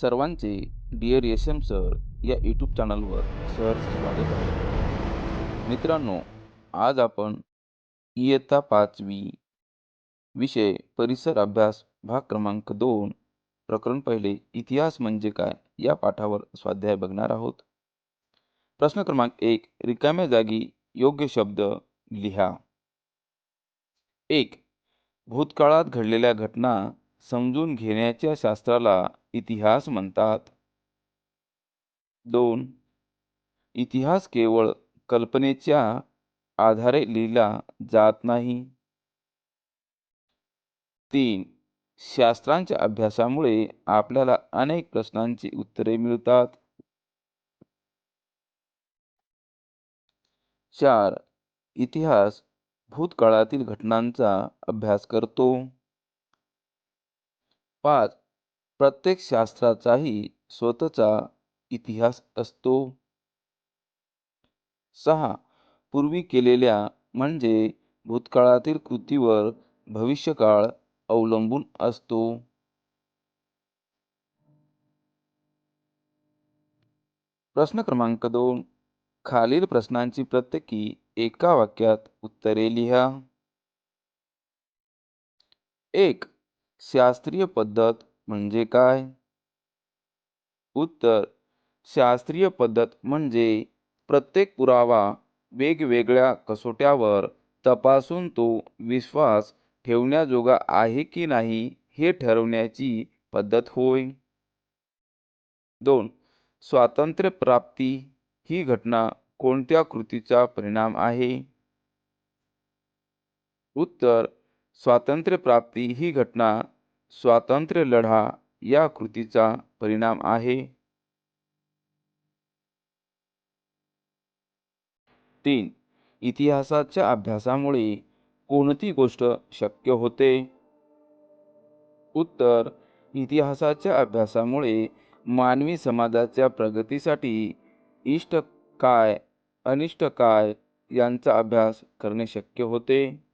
सर्वांचे dear S M sir या YouTube चॅनलवर सर स्वागत आहे. मित्रांनो आज आपण इयत्ता पाचवी विषय परिसर अभ्यास भाग क्रमांक दोन प्रकरण पहिले इतिहास म्हणजे काय या पाठावर स्वाध्याय बघणार आहोत. प्रश्न क्रमांक एक रिकाम्या जागी योग्य शब्द लिहा. एक भूतकाळात घडलेल्या घटना समजून घेण्याच्या शास्त्राला इतिहास म्हणतात. दोन. इतिहास केवळ कल्पनेच्या आधारे लिहिला जात नाही. तीन. शास्त्रांच्या अभ्यासामुळे आपल्याला अनेक प्रश्नांची उत्तरे मिळतात. चार. इतिहास भूतकाळातील घटनांचा अभ्यास करतो. पाच. प्रत्येक शास्त्राचाही स्वतःचा इतिहास असतो. सहा. पूर्वी केलेल्या म्हणजे भूतकाळातील कृतीवर भविष्यकाळ अवलंबून असतो. प्रश्न क्रमांक दोन. खालील प्रश्नांची प्रत्येकी एका वाक्यात उत्तरे लिहा. एक. शास्त्रीय पद्धत म्हणजे काय? उत्तर. शास्त्रीय पद्धत म्हणजे प्रत्येक पुरावा वेगवेगळ्या कसोट्यावर तपासून तो विश्वास ठेवण्याजोगा आहे की नाही हे ठरवण्याची पद्धत होय? दोन. स्वातंत्र्यप्राप्ती ही घटना कोणत्या कृतीचा परिणाम आहे? उत्तर. स्वातंत्र्यप्राप्ती ही घटना स्वातंत्र्य लढा या कृतीचा परिणाम आहे. तीन इतिहासाच्या अभ्यासामुळे कोणती गोष्ट शक्य होते? उत्तर इतिहासाच्या अभ्यासामुळे मानवी समाजाच्या प्रगतीसाठी इष्ट काय अनिष्ट काय यांचा अभ्यास करणे शक्य होते.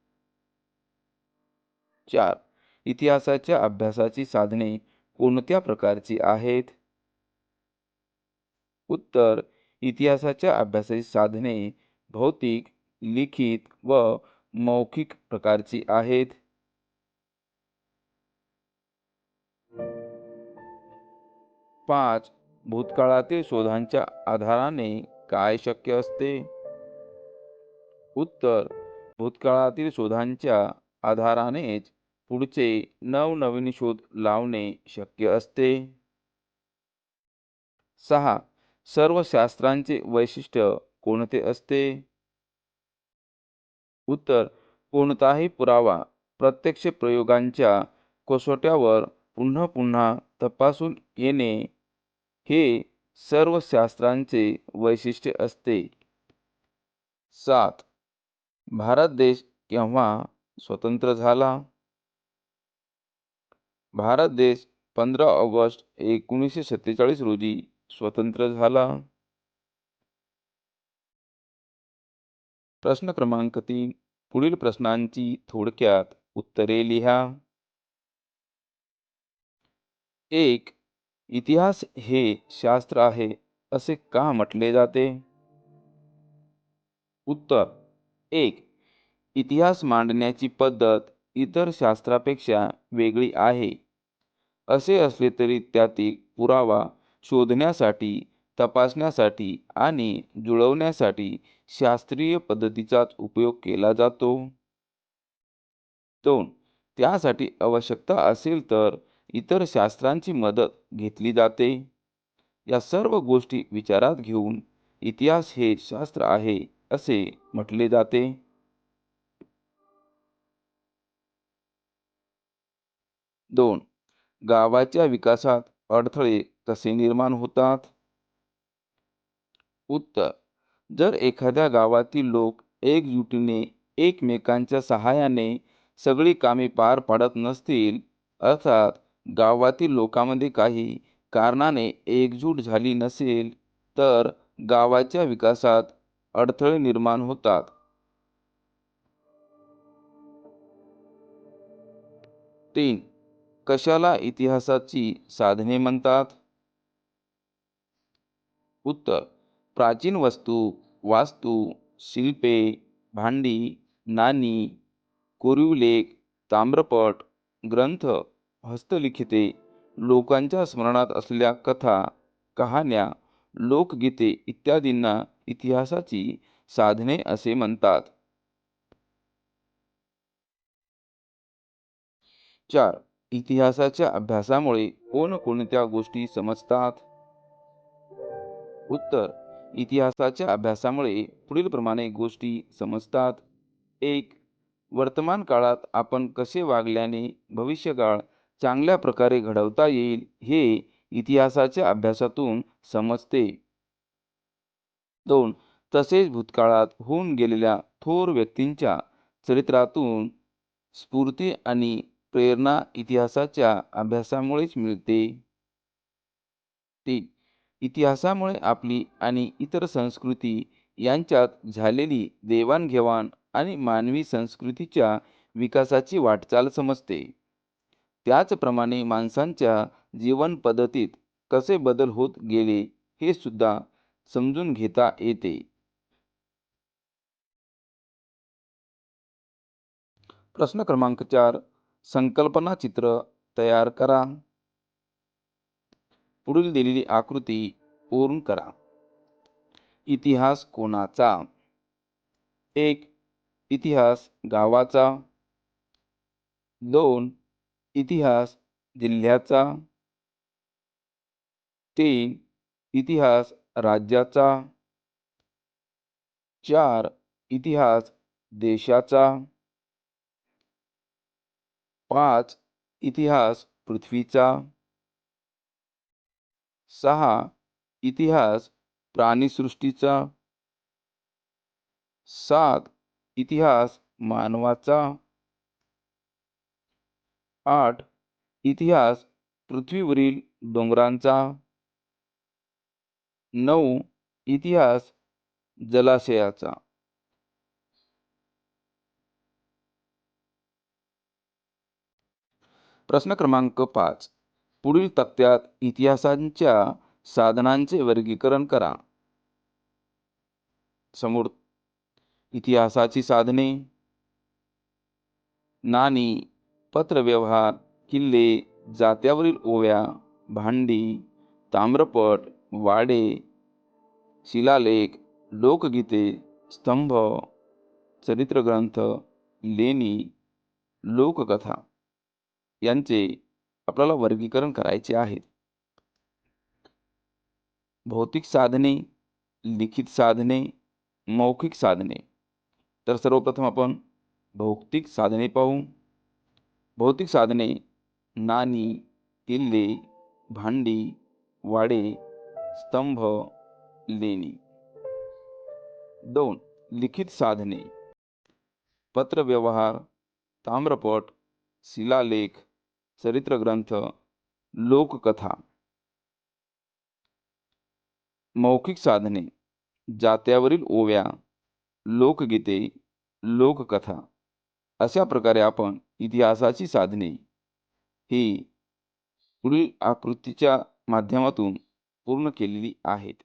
चार. इतिहासाच्या अभ्यासाची साधने कोणत्या प्रकारची आहेत? उत्तर. इतिहासाच्या अभ्यासाची साधने भौतिक लिखित व मौखिक प्रकारची आहेत. पाच. भूतकाळातील शोधांच्या आधाराने काय शक्य असते? उत्तर. भूतकाळातील शोधांच्या आधारानेच पुढचे नवनवीन शोध लावणे शक्य असते. सहा. सर्व शास्त्रांचे वैशिष्ट्य कोणते असते? उत्तर. कोणताही पुरावा प्रत्यक्ष प्रयोगांच्या कसोट्यावर पुन्हा पुन्हा तपासून येणे हे सर्व शास्त्रांचे वैशिष्ट्य असते. सात. भारत देश केव्हा स्वतंत्र झाला? भारत देश पंधरा ऑगस्ट एकोणीसशे सत्तेचाळीस रोजी स्वतंत्र झाला. प्रश्न क्रमांक तीन. पुढील प्रश्नांची थोडक्यात उत्तरे लिहा. एक. इतिहास हे शास्त्र आहे, असे का म्हटले जाते? उत्तर. एक. इतिहास मांडण्याची पद्धत इतर शास्त्रापेक्षा वेगळी आहे. असे असले तरी त्यातील पुरावा शोधण्यासाठी तपासण्यासाठी आणि जुळवण्यासाठी शास्त्रीय पद्धतीचाच उपयोग केला जातो. दोन त्यासाठी आवश्यकता असेल तर इतर शास्त्रांची मदत घेतली जाते. या सर्व गोष्टी विचारात घेऊन इतिहास हे शास्त्र आहे असे म्हटले जाते. दोन गावाच्या विकासात अडथळे कसे निर्माण होतात? उत्तर. जर एखाद्या गावातील लोक एकजुटीने एकमेकांच्या सहाय्याने सगळी कामे पार पाडत नसतील अर्थात गावातील लोकांमध्ये काही कारणाने एकजूट झाली नसेल तर गावाच्या विकासात अडथळे निर्माण होतात. तीन. कशाला इतिहासाची साधने म्हणतात? उत्तर प्राचीन वस्तू वास्तू शिल्पे भांडी नाणी कोरिवलेख ताम्रपट ग्रंथ हस्तलिखिते लोकांच्या स्मरणात असलेल्या कथा कहाण्या लोकगीते इत्यादींना इतिहासाची साधने असे म्हणतात. चार इतिहासाच्या अभ्यासामुळे कोणकोणत्या गोष्टी समजतात? उत्तर इतिहासाच्या अभ्यासामुळे पुढीलप्रमाणे गोष्टी समजतात. एक वर्तमान काळात आपण कसे वागल्याने भविष्यकाळ चांगल्या प्रकारे घडवता येईल हे इतिहासाच्या अभ्यासातून समजते. दोन तसेच भूतकाळात होऊन गेलेल्या थोर व्यक्तींच्या चरित्रातून स्फूर्ती आणि प्रेरणा इतिहासाच्या अभ्यासामुळेच मिळते. तीन. इतिहासामुळे आपली आणि इतर संस्कृती यांच्यात झालेली देवाणघेवाण आणि मानवी संस्कृतीच्या विकासाची वाटचाल समजते. त्याचप्रमाणे माणसांच्या जीवन पद्धतीत कसे बदल होत गेले हे सुद्धा समजून घेता येते. प्रश्न क्रमांक चार. संकल्पना चित्र तयार करा. पुढील दिलेली आकृती पूर्ण करा. इतिहास कोणाचा? एक इतिहास गावाचा. दोन इतिहास जिल्ह्याचा. तीन इतिहास राज्याचा. चार इतिहास देशाचा. पाच इतिहास पृथ्वीचा. सहा इतिहास प्राणीसृष्टीचा. सात इतिहास मानवाचा. आठ इतिहास पृथ्वीवरील डोंगरांचा. नऊ इतिहास जलाशयाचा. प्रश्न क्रमांक पाच. पुढील तक्त्यात इतिहासांच्या साधनांचे वर्गीकरण करा. समोर इतिहासाची साधने. नाणी पत्रव्यवहार किल्ले जात्यावरील ओव्या भांडी ताम्रपट वाडे शिलालेख लोकगीते स्तंभ चरित्रग्रंथ लेणी लोककथा. यांचे आपल्याला वर्गीकरण करायचे आहे. भौतिक साधने लिखित साधने मौखिक साधने. तर सर्वप्रथम आपण भौतिक साधने पाहू. भौतिक साधने नाणी किल्ले भांडी वाडे स्तंभ लेणी. दोन लिखित साधने. पत्रव्यवहार ताम्रपट शिलालेख चरित्रग्रंथ लोककथा. मौखिक साधने जात्यावरील ओव्या लोकगीते लोककथा अशा प्रकारे आपण इतिहासाची साधने ही पुढील आकृतीच्या माध्यमातून पूर्ण केलेली आहेत.